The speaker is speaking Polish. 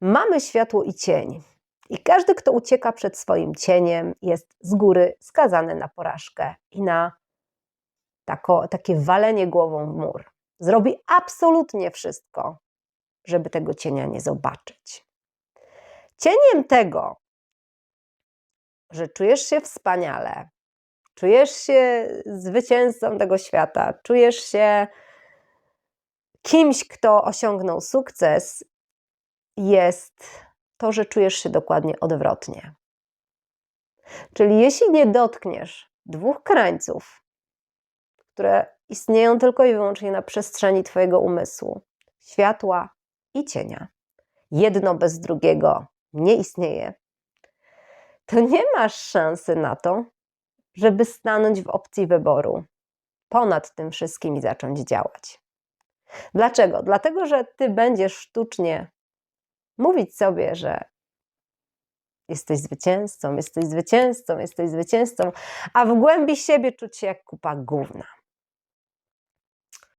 Mamy światło i cień. I każdy, kto ucieka przed swoim cieniem, jest z góry skazany na porażkę i na tako, takie walenie głową w mur. Zrobi absolutnie wszystko, żeby tego cienia nie zobaczyć. Cieniem tego, że czujesz się wspaniale, czujesz się zwycięzcą tego świata, czujesz się kimś, kto osiągnął sukces, jest to, że czujesz się dokładnie odwrotnie. Czyli jeśli nie dotkniesz dwóch krańców, które istnieją tylko i wyłącznie na przestrzeni Twojego umysłu światła i cienia, jedno bez drugiego nie istnieje, to nie masz szansy na to, żeby stanąć w opcji wyboru ponad tym wszystkim i zacząć działać. Dlaczego? Dlatego, że ty będziesz sztucznie mówić sobie, że jesteś zwycięzcą, jesteś zwycięzcą, jesteś zwycięzcą, a w głębi siebie czuć się jak kupa gówna.